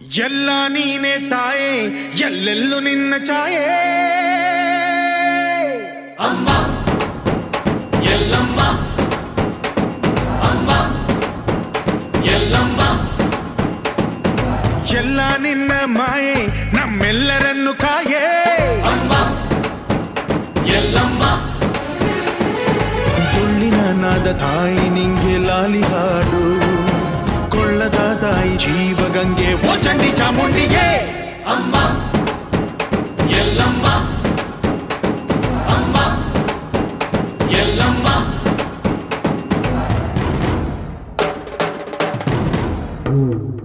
ಎಲ್ಲ ನೀನೆ ತಾಯೆ ಎಲ್ಲೆಲ್ಲೂ ನಿನ್ನ ಛಾಯೆ ಅಮ್ಮ ಎಲ್ಲಮ್ಮ ಅಮ್ಮ ಎಲ್ಲಮ್ಮ ಎಲ್ಲ ನಿನ್ನ ಮಾಯೆ ನಮ್ಮೆಲ್ಲರನ್ನು ಕಾಯೆ ಅಮ್ಮ ಎಲ್ಲಮ್ಮ ತುಳ್ಳಿನ ನಾದ ತಾಯಿ ನಿಂಗೆ ಲಾಲಿ ಹಾಡು ಕೊಳ್ಳದ ತಾಯಿ ಜೀ ఏ ఓ చండి చాముండి ఏ అమ్మా ఎల్లమ్మా అమ్మా ఎల్లమ్మా Mm.